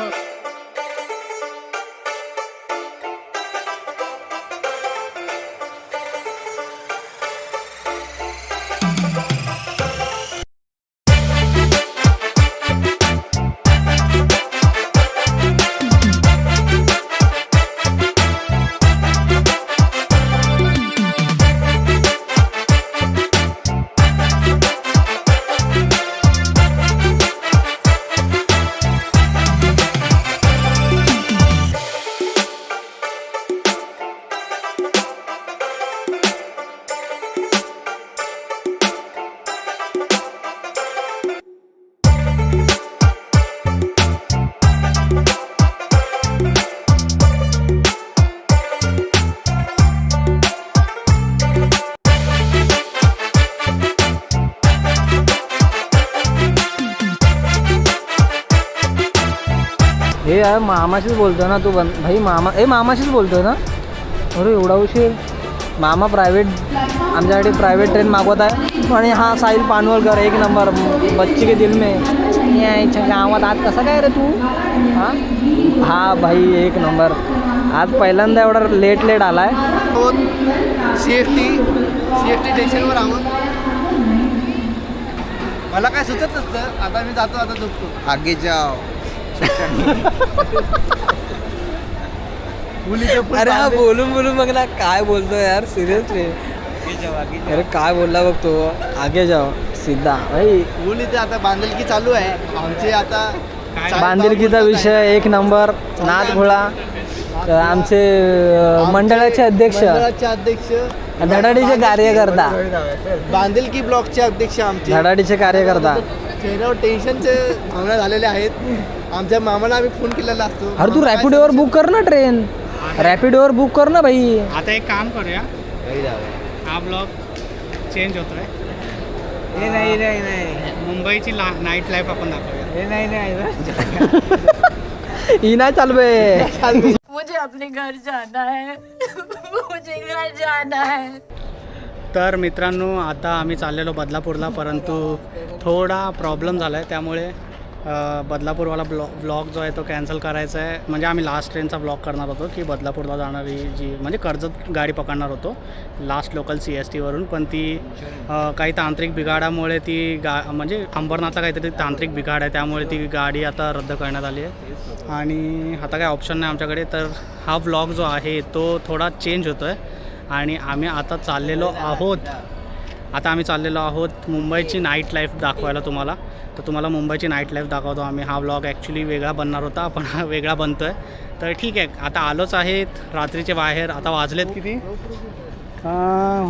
हे यार मामाशीच बोलतो ना तू बन भाई मामा ए मामाशीच बोलतोय ना? अरे एवढा उशीर. मामा प्रायव्हेट आमच्यासाठी प्रायव्हेट ट्रेन मागवत आहे. आणि हा साहिल पानवलकर एक नंबर बच्ची के दिल में. यायच्या गावात. आज कसा काय रे तू? हा? हा भाई एक नंबर आज पहिल्यांदा एवढा लेट लेट आलाय. C S T C S T आहोत. मला काय सुचत नसतं. आता मी जातो आता झोपतो. आगे जाओ. अरे हा बोलून बोलून बघ ना काय बोलतो यार सिरियसली अरे काय बोलला बघ तो? आगे जाओ सीधा. भाई फुल इथे आता बांधलकी चालू आहे. आमचे आता चार बांधिलकीचा विषय एक नंबर नाथ घोळा तर आमचे अं, मंडळाचे अध्यक्ष. मंडळाचे अध्यक्ष. धडाडीचे कार्यकर्ता. बांधिलकी ब्लॉकचे अध्यक्ष आमचे. धडाडीचे कार्यकर्ता. चेहऱ्यावर टेन्शनचे भावना झालेले आहेत. आमच्या मामाला आम्ही फोन केलेला असतो. अरे तू रॅपिडोवर बुक कर ना ट्रेन रॅपिडोवर बुक कर ना भाई. आता एक काम करूया? हा ब्लॉग चेंज होतोय. नाही नाही नाही. मुंबईची नाईट लाईफ आपण दाखवूया. नाही नाही. ही नाही चालवे मुझे अपने घर जाना है। मुझे घर जाना है। तर मित्रांनो आता आम्ही चाललेलो बदलापूरला परंतु थोडा प्रॉब्लेम झाला आहे त्यामुळे बदलापूरवाला ब्लॉ ब्लॉग जो आहे तो कॅन्सल करायचा आहे. म्हणजे आम्ही लास्ट ट्रेनचा ब्लॉग करणार होतो की बदलापूरला जाणारी जी म्हणजे कर्जत गाडी पकडणार होतो. लास्ट लोकल सी एस टीवरून पण ती काही तांत्रिक बिघाडामुळे ती गा म्हणजे अंबरनाथला काहीतरी तांत्रिक बिघाड आहे. त्यामुळे ती गाडी आता रद्द करण्यात आली आहे. आणि आता काही ऑप्शन नाही आमच्याकडे. तर हा ब्लॉग जो आहे तो थोडा चेंज होतो आहे आणि आम्ही आता चाललेलो आहोत आता आम्ही चाललेलो आहोत मुंबईची नाईट लाईफ दाखवायला तुम्हाला. तर तुम्हाला मुंबईची नाईट लाईफ दाखवतो आम्ही. हा व्लॉग ॲक्च्युली वेगळा बनणार होता पण हा वेगळा बनतो आहे तर ठीक आहे आता आलोच आहेत रात्रीचे बाहेर. आता वाजलेत किती?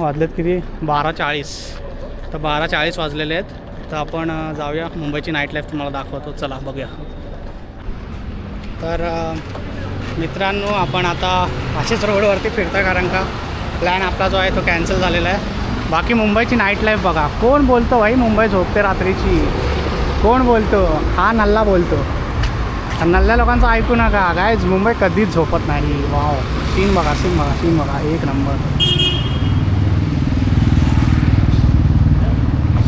वाजलेत किती? बारा चाळीस. तर बारा चाळीस वाजलेले आहेत. तर आपण जाऊया. मुंबईची नाईट लाईफ तुम्हाला दाखवतो. चला बघूया. तर मित्रांनो आपण आता असेच रोडवरती फिरता कारण का? प्लॅन आपला जो आहे तो कॅन्सल झालेला आहे. बाकी मुंबईची नाईट लाईफ बघा. कोण बोलतो भाई मुंबई झोपते रात्रीची? कोण बोलतो? हा नल्ला बोलतो. नल्ल्या लोकांचं ऐकू नका. गायज मुंबई कधीच झोपत नाही. वाव सीन बघा सीन बघा सीन बघा. एक नंबर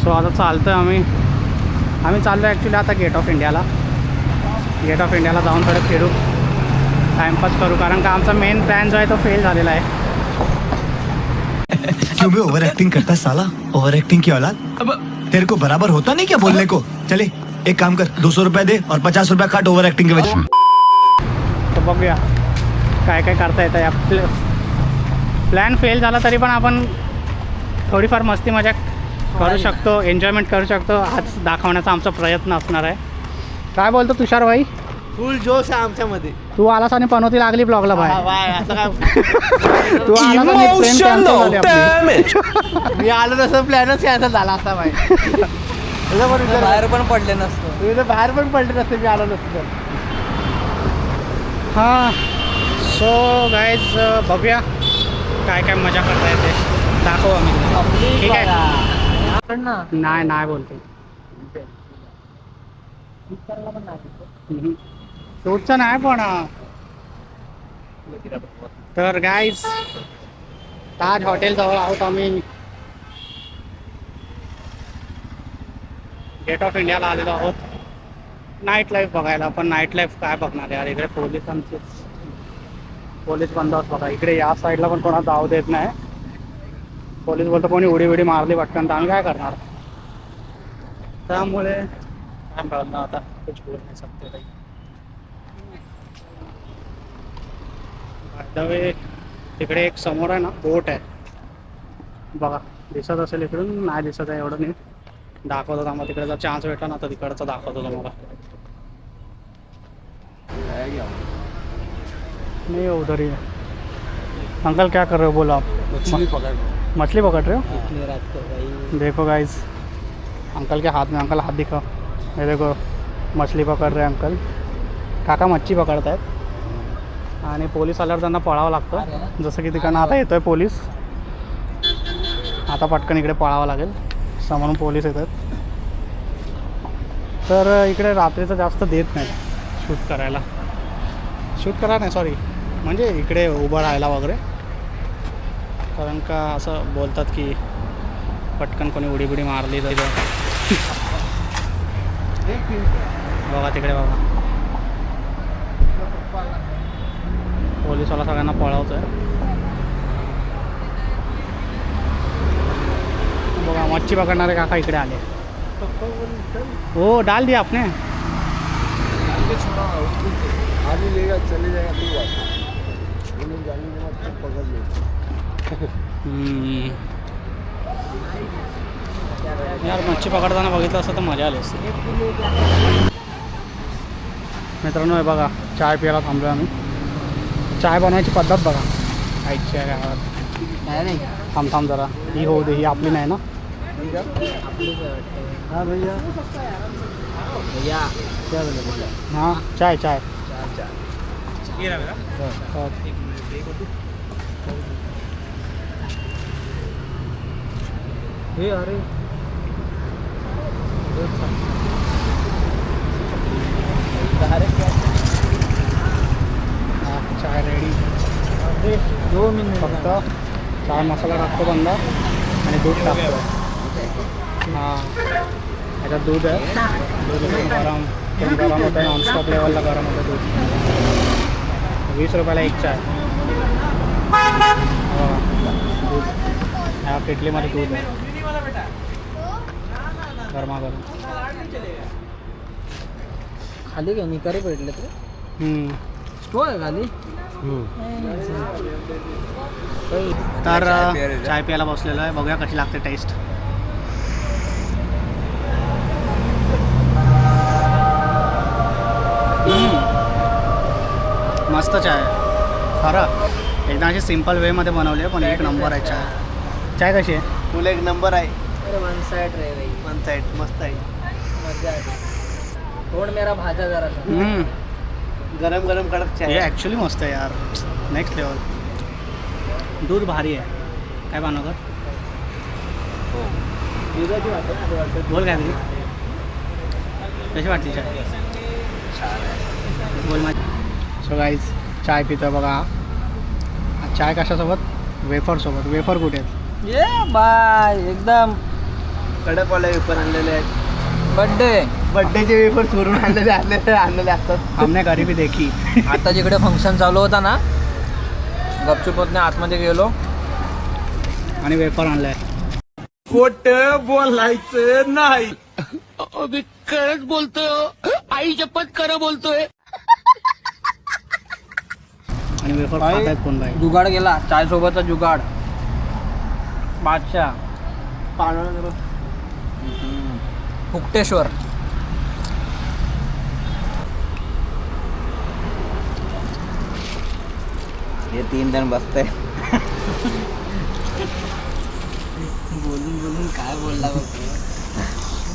सो आता चालतो आहे आम्ही. आम्ही चाललो ॲक्च्युली आता गेट ऑफ इंडियाला गेट ऑफ इंडियाला जाऊन थोडं फिरू. टाईमपास करू. कारण का आमचा मेन प्लॅन जो आहे तो फेल झालेला आहे. क्यों बे ओवर एक्टिंग करता है साला? ओवर एक्टिंग की औलाद? अब तेरे को बराबर होता नहीं क्या बोलने को? चले एक काम कर दो सौ रुपया दे और पचास रुपया काट ओवर एक्टिंग के वजह तर बघूया काय काय करता येतं या प्ल प्लॅन फेल झाला तरी पण आपण थोडीफार मस्ती मजा करू शकतो एन्जॉयमेंट करू शकतो. आज दाखवण्याचा आमचा प्रयत्न असणार आहे. काय बोलतो तुषार भाई? फुल जोश आहे आमच्यामध्ये. तू आलास आणि पनवती लागली ब्लॉगला वा- बाय वाय, असं काय तू आलास आणि train cancel झाली आपली. मी आलो तसं प्लॅनच कॅन्सल झाला असता तुझं पण विचार- बाहेर पण पडले नसतो. तुम्ही तर बाहेर पण पडले नसते मी आलो नसतो तर. हां. सो गाईज बघूया काय काय मजा करता येते. दाखवू आम्ही. ठीक आहे? पण ना. नाही नाही बोलते. शूटचं नाही पण. तर गाईज ताज हॉटेल जवळ आहोत आम्ही. गेट ऑफ इंडियाला आलेलो आहोत. नाईट लाईफ बघायला पण नाईट लाईफ काय बघणार यार? इकडे पोलिसांचे पोलीस बंदोबस्त बघा. इकडे या साईडला पण कोणा जाऊ देत नाही. पोलीस बोलतो कोणी उडी उडी मारली पटकन तर आम्ही काय करणार? त्यामुळे काय मिळत ना आता? कुछ बोल नाही सकते काही तिकडे एक समोर आहे ना बोट आहे. बघा दिसत असेल इकडून नाही दिसत आहे एवढं नाही दाखवतो थांबा तिकडे जर चान्स भेटला ना तर तिकडचं दाखवतो तुम्हाला. नहीं है उधर ही है अंकल क्या कर रहे हो? बोलो. आप मछली पकड़ मछली पकड़ रहे हो? इतनी रात को भाई। देखो गाइस अंकल के हाथ में अंकल हाथ दिखाओ. ये देखो मछली पकड़ रहे हैं अंकल. काका मच्छी पकडत आहेत आणि पोलीस आल्यावर त्यांना पळावं लागतं. जसं की तिकडनं आता येतोय पोलीस. आता पटकन इकडे पळावं लागेल. समोरून पोलीस येतात. तर इकडे रात्रीचं जास्त देत नाही. शूट करायला. शूट करा नाही सॉरी म्हणजे इकडे उभं राहायला वगैरे. कारण का असं बोलतात की पटकन कोणी उडी बिडी मारली तर बघा तिकडे बघा. पोलीसवाला सगळ्यांना पळवतोय. बघा मच्छी पकडणारे काका इकडे आले. हो डाल दिया आपने. यार मच्छी पकडताना बघितलं असं तर मजा आली असते. मित्रांनो हे बघा चाय प्यायला थांबलो आम्ही. चाय बनवायची पद्धत बघा. आईची आहे गावात. नाही नाही. थांब थांब जरा. ही होऊ दे ही आपली नाही ना? हाँ भैया. हां चाय चाय. हो. हे अरे. हा, चाय रेडी दोन मिनिट फक्त चाय मसाला टाकतो बंदा आणि दूध टाकतो. हां. याच्यात दूध आहे. दूध गरम गरम होतं नॉनस्टॉप लेवलला गरम होतं दूध. वीस रुपयाला एक चाय हा. दूध. ह्या केटलीमध्ये दूध आहे. गरमागरम खाली काय निकारी पडले ते आहे खाली तर चाय प्यायला बसलेलो आहे. बघूया कशी लागते टेस्ट मस्त चाय. खरं. एकदम अशी सिंपल वेमध्ये बनवली आहे पण एक नंबर आहे चाय. चाय कशी आहे? तुला एक नंबर आहे. वन साइड रे भाई वन साइड मस्त आहे. मजा तोड मेरा भाजा जरा. गरम गरम कडक हे चाय ॲक्च्युली मस्त आहे यार। नेक्स्ट लेवल दूध भारी आहे काय बनवतात दुधाची वाटत. बोल काय तरी कशी वाटली चाय? बोल माझी। सो गाईज चाय पितो बघा. हा चाय कशासोबत? वेफर सोबत. वेफर कुठे आहेत? ये बाय एकदम. कडक वाले वेपर आणलेले आहेत. बड्डे बड्डेचे वेपर चोरून आणलेले आणलेले आणलेले असतात हमने घरी भी देखी. आता जिकडे फंक्शन चालू होता ना गपचूपने आतमध्ये गेलो. आणि वेफर आणलाय. खोट बोलायचं नाही. आणि वेफर खात आहेत कोण बाई? जुगाड गेला. चाय सोबतचा जुगाड. बादशाह. पाण्यावर फुकटेश्वर हे तीन जण बसतंय बोलून बोलून काय बोलला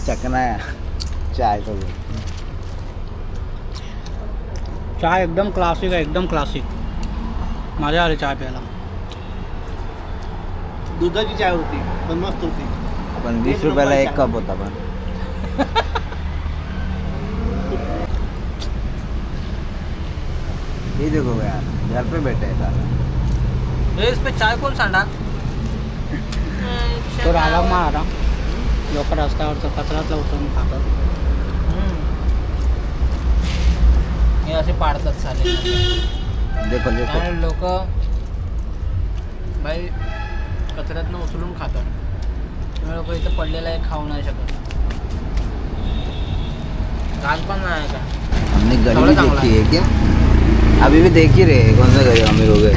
चकना चाय सोबत चाय एकदम क्लासिक आहे एकदम क्लासिक मज़ा आली चाय प्यायला दुधाची चाय होती पण मस्त होती पण वीस रुपयाला एक कप होता पण देखो यार घर पे बैठे हैं साला हे इस पे चाय कोण सांडा तो रागा मारा। लोक रस्त्यावरचा कचराच लावतो खातात हे असे पाडतात चालेल देखो देखो। त्यामुळे लोक बाई कचऱ्यातनं उचलून खातात। तुम्ही लोक इथं पडलेला आहे खाऊ नाही शकत। घाण पण नाही का? हमने गली देखी है क्या? अभी भी देख ही रहे हैं, कौन सा गली अमीर हो गए।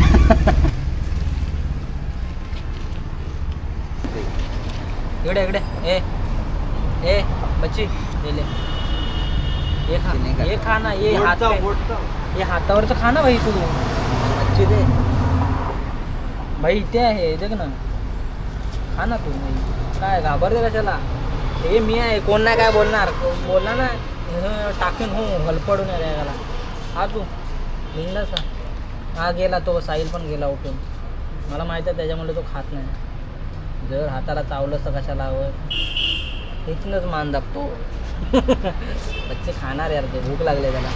इकडे इकडे ए ए बच्ची ये ले। ये खा नाही का? ये खा ना ये हात पे- ये हातावरचं खा ना भाई तू। अच्छी दे। भाई इथे आहे देख ना। खा ना तू भाई। काय घाबरते कशाला हे मी आहे कोण नाही काय बोलणार बोलला ना हं, टाकीन हो हलपडून त्याला हा तू। बिंदास खा. हा गेला तो साहिल पण गेला उठून. मला माहिती आहे त्याच्यामुळे तो खात नाही. जर हाताला चावलं तर कशाला हवं इथूनच मान दाबतो. बच्चे खाणार यार ते भूक लागले त्याला.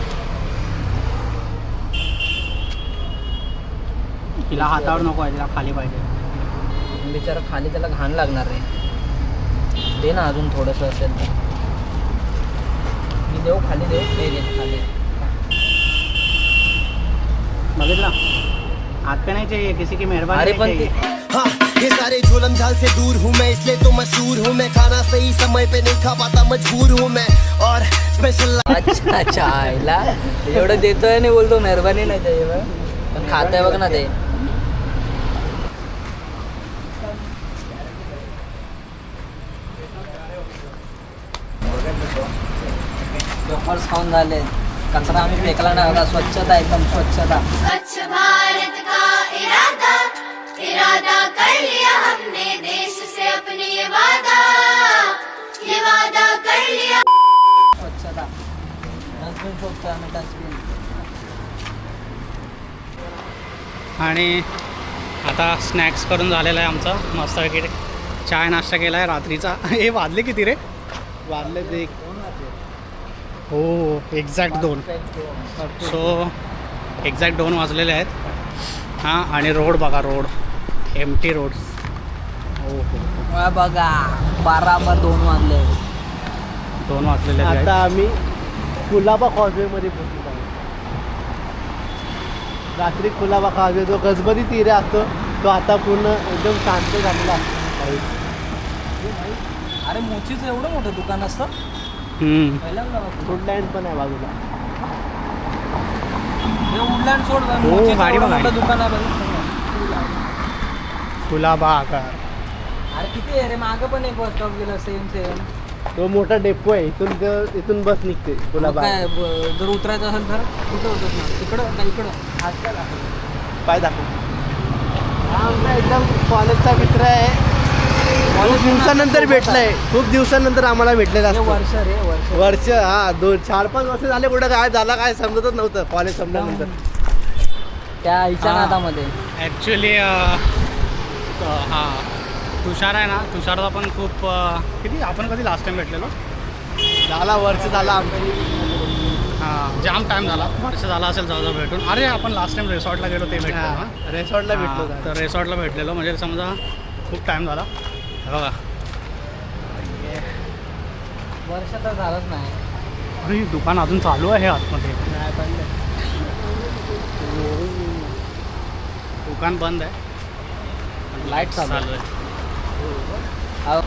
तिला हातावर नको आहे तिला खाली पाहिजे. बिचारा खाली त्याला घाण लागणार रे. दे ना अजून थोडंसं असेल तर. मी देऊ खाली देऊ? दे खाली. बघितलं हात पे नाही चाहिए किसी की मेहरबानी नहीं चाहिए. हाँ ये सारे झोलम झाल से दूर हूँ मैं इसलिए तो मशहूर हूँ मैं। खाना सही समय पे नहीं खा पाता मजबूर हूँ मैं। और स्पेशल अच्छा अच्छा आईला एवढं देतोय आणि बोलतो मेहरबानी नाही त्याची बघ. पण खात बघ ना ते. खाऊन झाले. कचरा आम्ही फेकला नाही. होता स्वच्छता एकदम स्वच्छता. स्वच्छ भारत का इरादा? इरादा कर लिया हमने देश से अपने ये वादा। ये वादा कर लिया। स्वच्छता. डस्टबिन शोधतो आम्ही डस्टबिन आणि आता स्नॅक्स करून झालेला आहे आमचा. मस्त वगैरे चाय नाश्ता केला आहे रात्रीचा. हे वाजले किती रे? वाढले ते हो एक्झॅक्ट दोन. सो एक्झॅक्ट दोन वाजलेले आहेत. हां आणि रोड बघा रोड. एम टी रोड हो हो बघा बाराबर दोन वाजले. दोन वाजलेले आहेत. आता आम्ही कुलाबा कॉजवेमध्ये पोहोचलो आहोत रात्री कुलाबा कॉजवे जो गजबरी तीरे असतो तो आता पूर्ण एकदम शांत झालेला असतो अरे मोचीचं एवढं मोठं दुकान असतं. फूड लँड पण आहे बाजूला. हे उडलँड सोड हो, मोचीचं गाडी एवढं बघा. मोठं दुकान आहे बघ. कुलाबा आकार अरे किती आहे रे? मागं पण एक बस स्टॉप गेलं सेम सेम तो मोठा डेपो आहे. इथून इथून बस निघते. कुलाबा काय ब- जर उतरायचं असेल तर? कुठं होतं ना तिकडं का इकडं? दाखव. पाय दाखव. हा आमचा एकदम कॉलेजचा मित्र आहे. खूप दिवसानंतर भेटलाय. खूप दिवसानंतर आम्हाला भेटलेला असतो. वर्ष रे वर्ष. वर्ष हा दोन चार पाच वर्ष झाले कुठं काय झाला काय समजतच नव्हतं. कॉलेज संपल्यानंतर. त्या आईच्या हा. नादामध्ये. ॲक्च्युली हां. तुषार आहे ना तुषारचा पण खूप अ, किती आपण कधी लास्ट टाइम भेटलेलो? झाला वर्ष झाला आमची. हां जाम टाईम झाला. वर्ष झाला असेल जवळजवळ भेटून. अरे आपण लास्ट टाइम रिसॉर्टला गेलो ते भेटलो ना. रेसॉर्टला भेटलो हां. तर रिसॉर्टला भेटलेलो. म्हणजे समजा खूप टाईम झाला. हे बघा. वर्ष तर झालंच नाही. अरे हे दुकान अजून चालू आहे आतमध्ये. नाही दुकान बंद आहे. लाइट चालू चालू आहे. आहे.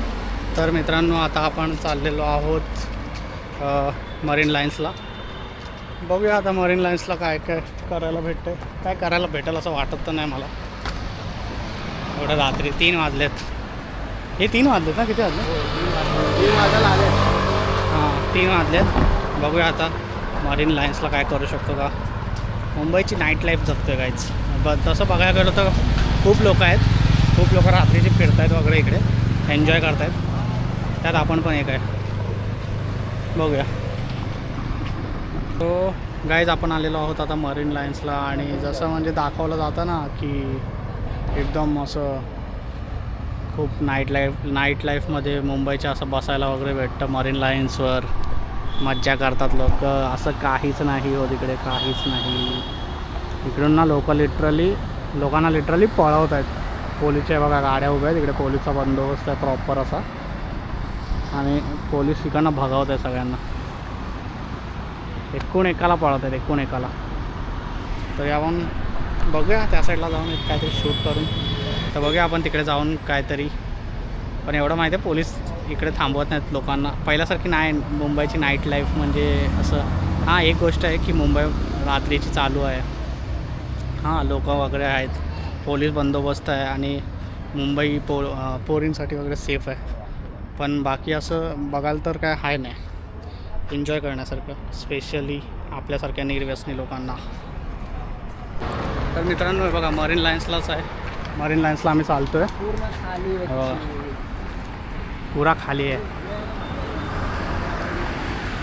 तर मित्रांनो आता आपण चाललेलो आहोत मरीन लाईन्सला बघूया आता मरीन लाईन्सला काय काय करायला भेटतं काय करायला भेटेल असं वाटत तर नाही मला. एवढं रात्री तीन वाजलेत. हे तीन वाजलेत ना? किती वाजले? तीन वाजायला आले. हां तीन वाजलेत. बघूया आता मरीन लाईन्सला काय करू शकतो का. मुंबईची नाईट लाईफ जगतोय काहीच ब तसं बघायला गेलं तर खूप लोक आहेत. खूप लोक रात्रीचे फिरत आहेत वगैरे इकडे. एन्जॉय करत आहेत त्यात आपण पण एक आहे. बघूया. तो गाईज आपण आलेलो आहोत आता मरीन लाईन्सला आणि जसं म्हणजे दाखवलं जातं ना की एकदम असं खूप नाईट लाईफ नाईट लाईफमध्ये मुंबईच्या असं बसायला वगैरे भेटतं. मरीन लाईन्सवर मज्जा करतात लोक. असं काहीच नाही हो तिकडे काहीच नाही. इकडून ना लोक लिटरली लोकांना लिटरली पळवत आहेत पोलीसच्या बघा गाड्या उभ्या आहेत. इकडे पोलीसचा बंदोबस्त आहे प्रॉपर असा. आणि पोलीस इकडनं भगावत आहे सगळ्यांना. एकूण एकाला पळत आहेत एकूण एकाला. तर आपण बघूया त्या साईडला जाऊन एक काहीतरी शूट करून. तर बघूया आपण तिकडे जाऊन काहीतरी. पण एवढं माहिती आहे पोलीस इकडे थांबवत नाहीत लोकांना. पहिल्यासारखी नाही मुंबईची नाईट लाईफ म्हणजे असं. हां एक गोष्ट आहे की मुंबई रात्रीची चालू आहे. हां लोक वगैरे आहेत. पोलीस बंदोबस्त आहे आणि मुंबई पो पोरींसाठी वगैरे सेफ आहे. पण बाकी असं बघाल तर काय आहे नाही. एन्जॉय करण्यासारखं. स्पेशली आपल्यासारख्या निर्व्यसनी लोकांना. तर मित्रांनो बघा मरीन लाईन्सलाच आहे. मरीन लाईन्सला आम्ही चालतो आहे. हो. पुरा खाली आहे.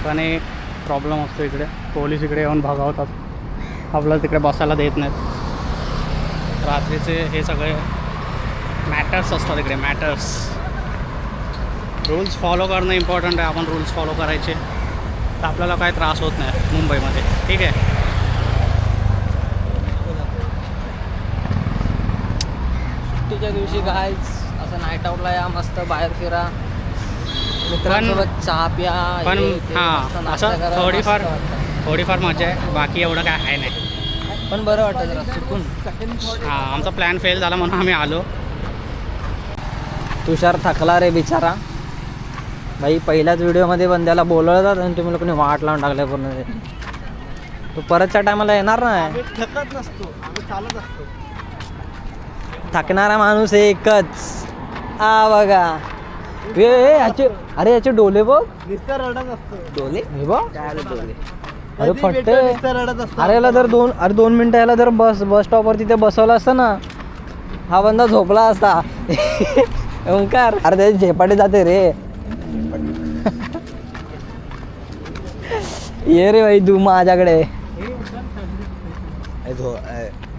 पण एक प्रॉब्लेम असतो इकडे. पोलीस इकडे येऊन भगावतात. आपल्याला तिकडे बसायला देत नाहीत. रात्रीचे हे सगळे मॅटर्स असतात इकडे मॅटर्स रूल्स फॉलो करणं इम्पॉर्टंट आहे. आपण रूल्स फॉलो करायचे. तर आपल्याला काही त्रास होत नाही मुंबईमध्ये. ठीक आहे? सुट्टीच्या दिवशी काय असं नाईट आउटला या मस्त बाहेर फिरा. मित्रांसोबत चहा प्या पण हे हां असं थोडीफार. थोडीफार मजा आहे बाकी एवढं काय आहे नाही. पण बरं वाटतं जरा सुकून. हां आमचा प्लॅन फेल झाला म्हणून आम्ही आलो. तुषार थकला रे बिचारा. भाई पहिल्याच व्हिडिओमध्ये बंद्याला बोलवतात आणि तुम्ही लोकांनी वाट लावून टाकल्या पूर्ण. ते. तो परतच्या टायमाला येणार नाही. थकत नसतो आम्ही चालत असतो. थकणारा माणूस एकच. आ बघा. ए ए, याचे अरे याचे डोले बघ. नुसतं रडत असतो. डोले? हे बघ. अरे कधी फट्टे. भेटलं नुसतं रडत असतो? अरे याला जर दोन अरे दोन मिनिटं याला जर बस बस स्टॉपवर तिथे बसवलं असतं ना हा बंदा झोपला असता. ओंकार. अरे त्याची झेपाटे जाते रे. ये रे भाई तू माझ्याकडे.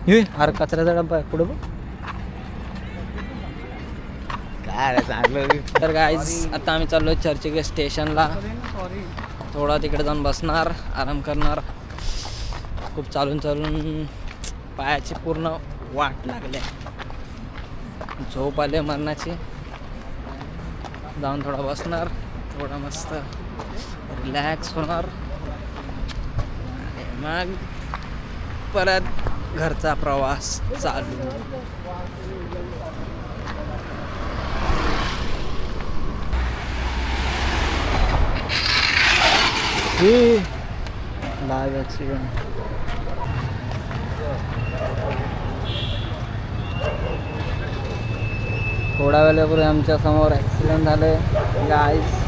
ये अरे कचऱ्याचा डब्बा आहे. पुढे बघ? काय रे चांगलं तर गाईज आता आम्ही चाललो चर्चगेट स्टेशनला. थोडा तिकडे जाऊन बसणार आराम करणार. खूप चालून चालून पायाची पूर्ण वाट लागली. झोप आले मरणाची. जाऊन थोडा बसणार थोडा मस्त रिलॅक्स होणार. मग परत घरचा प्रवास चालू. लाईव्ह ॲक्सिडेंट थोड्या वेळापूर्वी आमच्यासमोर ॲक्सिडेंट झाले गाईस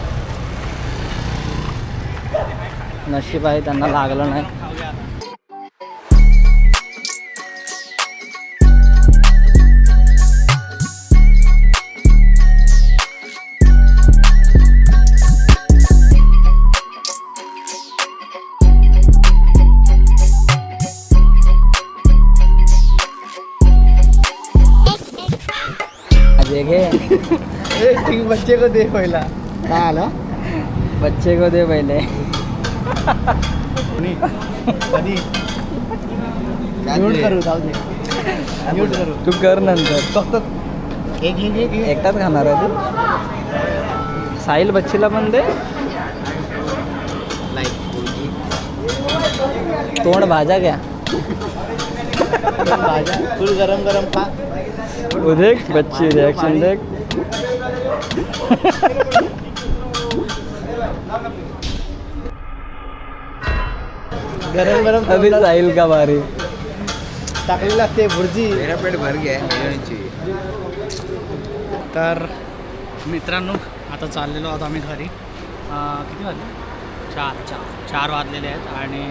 नशीब आहे त्यांना लागलं नाही. को दे पहिला. काय आलं बच्चे को दे पहिले. कोणी? कधी? म्यूट करू जाऊ दे. म्यूट करू. तू कर नंतर. फक्त एक एक एक एक. एकटाच खाणार आहे तू? साहिल बच्चीला पण दे. तोंड भाजा घ्या. भाज्या फुल गरम गरम खा. देख बच्ची रिॲक्शन देख. गरम गरम अभी साहिल का बारी? टाकलेली असते भुर्जी. मेरा पेट भर है चाहिए। तर मित्रांनो आता चाललेलो आहोत आम्ही घरी. किती वाजले? चार चार चार वाजलेले आहेत आणि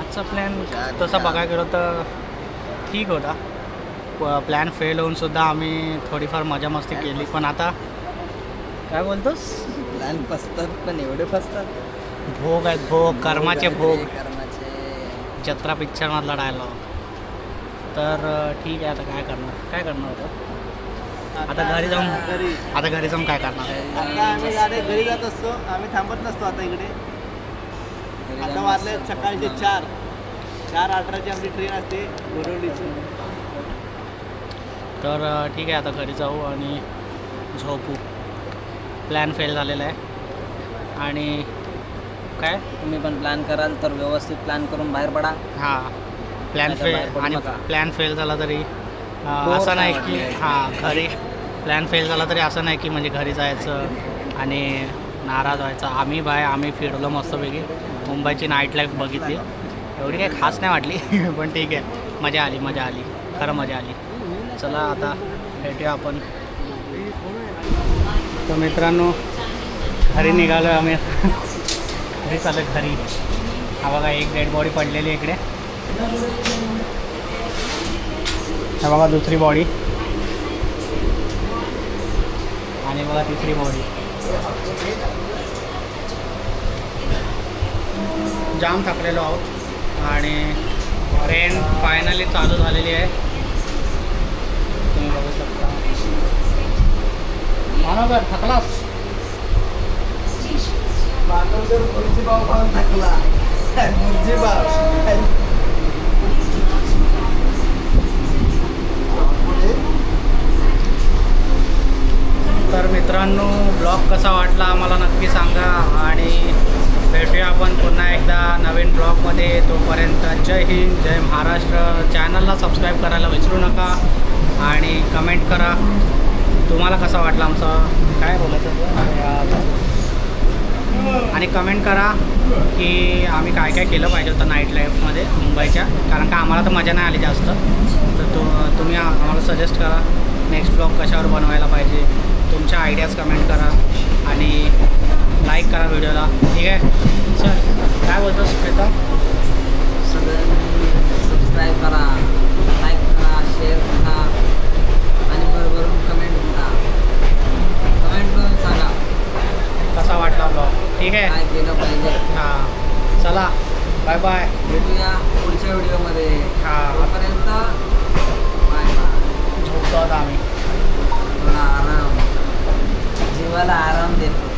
आजचा प्लॅन तसा. बघायला गेलो तर ठीक होता. प्लॅन फेल होऊन सुद्धा आम्ही थोडीफार मजा मस्ती केली. पण आता काय बोलतोस? लहान फसतात पण एवढे फसतात. भोग आहेत भोग कर्माचे भोग कर्माचे. जत्रा पिक्चरमधला डायलॉग तर ठीक आहे आता काय करणार? काय करणार होतं? आता घरी जाऊन घरी. आता घरी जाऊन काय करणार? आता आम्ही घरी जात असतो. आम्ही थांबत नसतो आता इकडे. आता वाजले सकाळचे चार. चार अठराची आमची ट्रेन असते बोरवलीची. तर ठीक आहे आता घरी जाऊ आणि झोपू. प्लॅन फेल झालेला आहे. आणि काय? तुम्ही पण प्लॅन कराल तर व्यवस्थित प्लॅन करून बाहेर पडा. हां. प्लॅन फेल आणि. प्लॅन फेल झाला तरी असं नाही की. हां घरी प्लॅन फेल झाला तरी असं नाही की म्हणजे घरी जायचं आणि नाराज व्हायचं. आम्ही बाय आम्ही फिरलो मस्तपैकी. मुंबईची नाईट लाईफ बघितली. एवढी काही खास नाही वाटली पण ठीक आहे. मजा आली मजा आली. खरं मजा आली. चला आता भेटूया आपण. तर मित्रांनो घरी निघालो आम्ही. घरी चालत घरी. हा बघा एक डेड बॉडी पडलेली आहे इकडे. हा बघा दुसरी बॉडी आणि बघा तिसरी बॉडी जाम थकलेलो आहोत. आणि ट्रेन फायनली चालू झालेली आहे. तुम्ही बघू शकता. तर मित्रांनो ब्लॉग कसा वाटला आम्हाला नक्की सांगा आणि भेटूया आपण पुन्हा एकदा नवीन ब्लॉगमध्ये. तोपर्यंत जय हिंद जय महाराष्ट्र. चॅनलला सबस्क्राईब करायला विसरू नका आणि कमेंट करा. तुम्हाला कसा वाटला आमचा? काय बोलायचं? आणि कमेंट करा की आम्ही काय काय केलं पाहिजे होतं नाईट लाईफमध्ये मुंबईच्या. कारण का आम्हाला तर मजा नाही आली जास्त. तर तु तुम्ही आम्हाला सजेस्ट करा नेक्स्ट ब्लॉग कशावर बनवायला पाहिजे. तुमच्या आयडियाज कमेंट करा. आणि लाईक करा व्हिडिओला ठीक आहे? चल काय बोलतो श्वेता सगळ्यांनी सबस्क्राईब करा. लाईक करा शेअर करा. कसा वाटला ब्लॉग ठीक आहे? हा पाहिजे? चला. बाय बाय भेटूया पुढच्या व्हिडिओमध्ये. हां. तोपर्यंत झोपतो आता आम्ही. आराम. जीवाला आराम देतो.